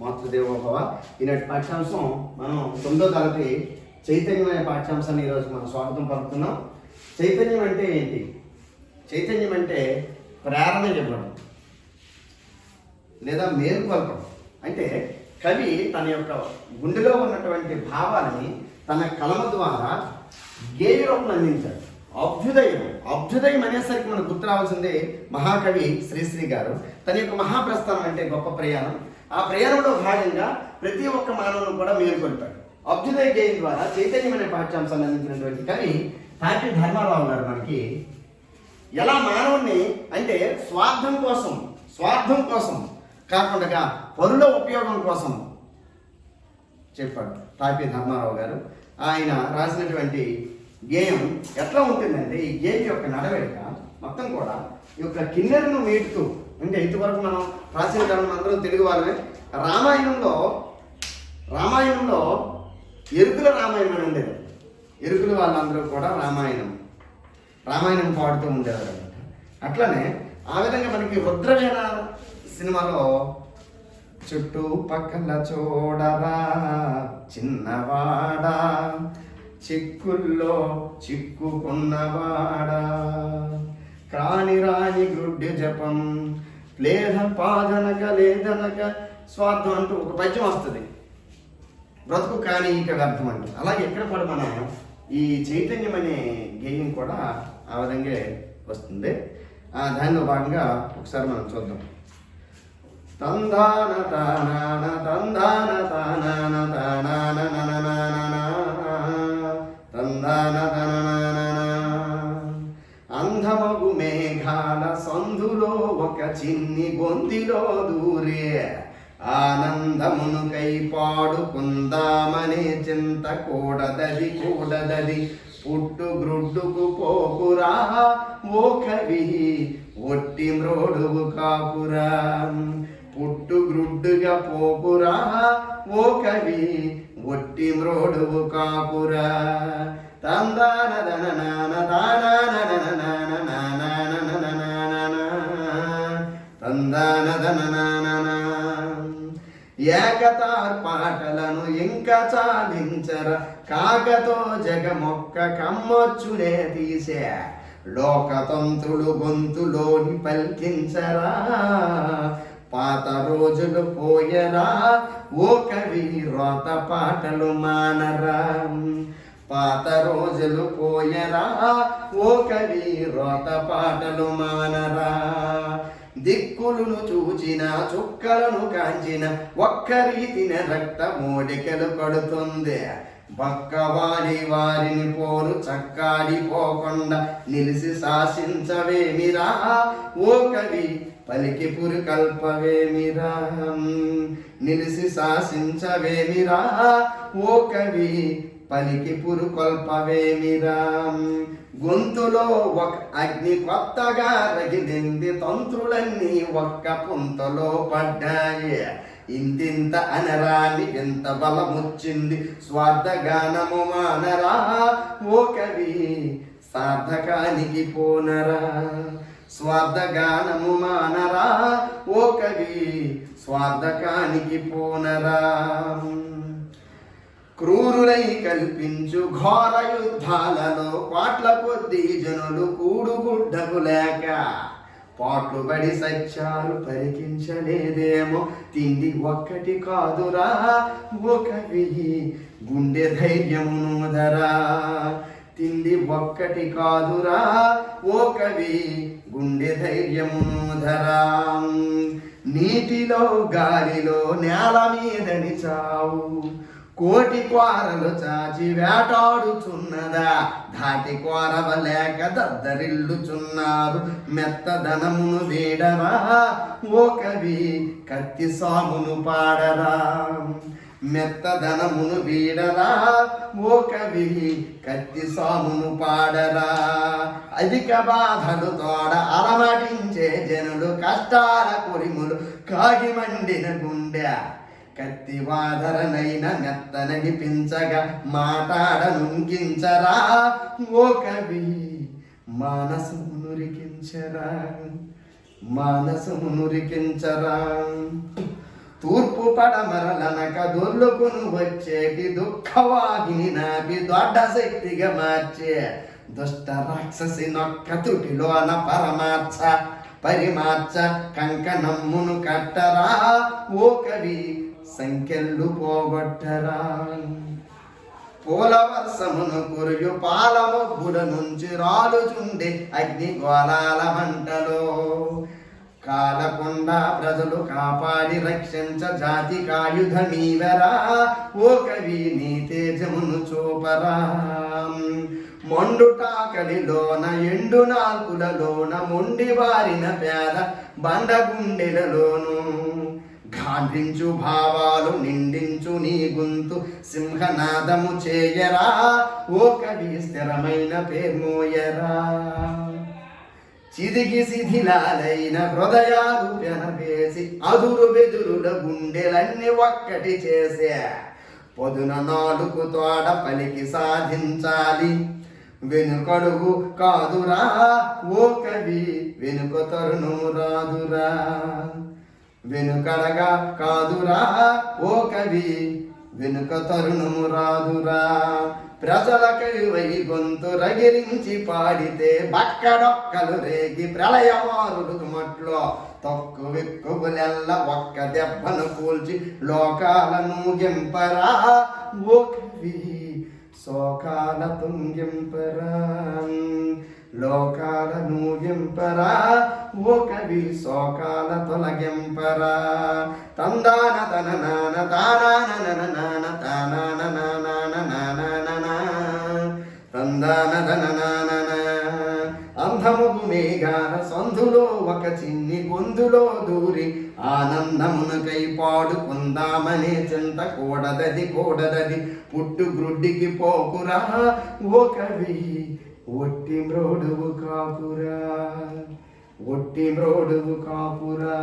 మాతృదేవోభవ ఈనాటి పాఠ్యాంశం మనం తొమ్మిదో తరగతి చైతన్యం అనే పాఠ్యాంశాన్ని ఈరోజు మనం స్వాగతం పలుకుతున్నాం. చైతన్యం అంటే ఏంటి? చైతన్యం అంటే ప్రేరణ ఇవ్వడం లేదా మేలుకొల్పడం. అంటే కవి తన యొక్క గుండెలో ఉన్నటువంటి భావాన్ని తన కలమ ద్వారా గేయ రూపం అందించాడు. అభ్యుదయం. అభ్యుదయం అనేసరికి మనకు గుర్తు రావాల్సిందే మహాకవి శ్రీశ్రీ గారు. తన యొక్క మహాప్రస్థానం అంటే గొప్ప ప్రయాణం. ఆ ప్రయాణంలో భాగంగా ప్రతి ఒక్క మానవుని కూడా మేల్కొల్పాడు అభ్యుదయ గేయం ద్వారా చైతన్యమైన పాఠ్యాంశాన్ని అందించినటువంటి కవి తాటి ధర్మారావు గారు మనకి ఎలా మానవుణ్ణి అంటే స్వార్థం కోసం స్వార్థం కోసం కాకుండా పనుల ఉపయోగం కోసం చెప్పాడు తాపి ధర్మారావు గారు. ఆయన రాసినటువంటి గేయం ఎట్లా ఉంటుందంటే ఈ గేయం యొక్క నడవడిక మొత్తం కూడా ఈ యొక్క కిన్నెరను మీటుతూ అంటే ఇంతవరకు మనం ప్రాచీన కాలం అందరం తెలుగు వాళ్ళమే రామాయణంలో రామాయణంలో ఎరుకుల రామాయణం అని ఉండేది. ఎరుకుల వాళ్ళందరూ కూడా రామాయణం రామాయణం పాడుతూ ఉండేవారు అనమాట అట్లనే ఆ విధంగా మనకి రుద్రవీణ సినిమాలో చుట్టూ పక్కల చూడరా చిన్నవాడా చిక్కుల్లో చిక్కుకున్నవాడా. కాని రాని గుడ్డి జపం. లేద పాదనక లేదనక స్వార్థం అంటూ ఒక పద్యం వస్తుంది. బ్రతుకు కానీ ఇక్కడ అర్థం అంటే అలాగే ఎక్కడ కూడా మనం ఈ చైతన్యం అనే గేయం కూడా ఆ విధంగా వస్తుంది. ఆ దానిలో భాగంగా ఒకసారి మనం చూద్దాం. తందాన తానా తందాన తానా తానా చిన్ని గొంతిలో దూరే ఆనందమునుకై పాడుకుందామనే చింత కూడదది కూడదది పుట్టు గ్రుడ్డుకు పోకురా ఓ కవి ఒట్టి మ్రోడువు కాకురా పుట్టు గ్రుడ్డుగా పోకురా ఓ కవి ఒట్టి మ్రోడువు కాకురా తందాన దననాన తందానదననాననా ఏకతార్ పాటలను ఇంకా చాలించర కాకతో జగమొక్క కమ్మొచ్చునే తీసే లోకతంత్రులు గొంతులోని పల్కించరా. పాత రోజులు పోయరా ఓ కవి రోత పాటలు మానరా. పాత రోజులు పోయరా ఓ కవి రోత పాటలు మానరా. దిక్కులను చూచిన చుక్కలను కాంచిన ఒక్క రీతిన రక్త మోడికలు పడుతుంది బక్కవాలి వారిని పోరు చక్కాడిపోకుండా నిలిసి శాసించవేమిరా? ఓ కవి పలికి పురి కల్పవేమిరా నిలిసి శాసించవేమిరా? ఓ కవి పలికి పురు కొల్పవేమిరా గొంతులో ఒక అగ్ని కొత్తగా రగిలింది తంత్రులన్నీ ఒక్క పుంతలో పడ్డాయి. ఇంతింత అనరాని ఎంత బలముచ్చింది స్వార్థగానము మానరా? ఓ కవి సార్థకానికి పోనరా? స్వార్థగానము మానరా? ఓ కవి స్వార్థకానికి పోనరా? క్రూరులై కల్పించు ఘోర యుద్ధాలలో కోట్ల కొద్ది జనులు కూడుగుడ్డకు లేక పాట్లు పడి సత్యాలు పరికించలేదేమో. తిండి ఒక్కటి కాదురా ఒకవి గుండె ధైర్యమును ధరా. తిండి ఒక్కటి కాదురా ఓ కవి గుండె ధైర్యమును ధరా. నీటిలో గాలిలో నేల మీదని చావు కోటి కోరలు చాచి వేటాడుచున్నదా? ధాటి కోరవలేక దద్దరిల్లుచున్నారు. మెత్తదనమును వీడరా? ఓ కవి కత్తి సామును పాడరా? మెత్తదనమును వీడరా? ఓ కవి కత్తి సామును పాడరా? అధిక బాధలు తోడ అలమటించే జనులు కష్టాల కొరిములు కాగి మండిన గుండె. కత్తి వాదరనైన మెత్తననిపించగా మాట్లాడనుంకించరా ఓ కవి మానసము నురికించరా. మానసము నురికించరా. తూర్పు పడమరలనక దొర్లుకును వచ్చేటి దుఃఖవాగిని నాపి దొడ్డ శక్తిగా మార్చే. దుష్ట రాక్షసి నొక్క తుటిలోన పరమార్చ పరిమార్చ కంకణమ్మును కట్టరా. ఓ కవి సంఖ్యలు పోగొట్టరా పూల వర్షమును కురియు పాలమొగ్గుల నుంచి రాలుచుండే అగ్ని గోళాల మంటలో. కాలకుండా ప్రజలు కాపాడి రక్షించ జాతి కాయుధమీవరా ఓ కవి నీ తేజమును చూపరా. మొండుటాకలిలోన ఎండు నాల్కులలోన మొండి వారిన పేద బండగుండెలలోను. గాండ్రించు భావాలు నిండించు నీ గొంతు. సింహనాదము చేయరా? ఓ కవి స్థిరమైన పేర్మోయరా చిదిగి శిథిలాలైన హృదయాలు వెనవేసి అదురు బెదురుల గుండెలన్నీ ఒక్కటి చేసే. పొదున నాలుగు తోడ పలికి సాధించాలి. వెనుకడుగు కాదురా? ఓ కవి వెనుక తరుణము రాదురా. వెనుకడగా కాదురా ఓ కవి వెనుక తరుణము రాదురా. ప్రజల వై గొంతు రగిరించి పాడితే బక్కడొక్కలు రేగి ప్రళయమారుడు మట్లో తొక్కు వెక్కుబులెల్ల ఒక్క దెబ్బను కూల్చి లోకాలను గెంపరా ఓ కవి శోకాల తుంగింపరా. లోకాలను గెంపరా కవి శోకాల తొలగింపరా. తందాన తన నాన తానాన నన నాన తానాన నానాన నానాన. తందాన తన నానన అంధముగు మేఘాన సంధులో ఒక చిన్ని గొంతులో దూరి ఆనందమునకై పాడుకుందామనే చింత కూడదది కూడదది. పుట్టు గ్రుడ్డికి పోకురా ఓ కవి ఒట్టి మ్రోడువు కాపురా ఒట్టి మ్రోడువు కాపురా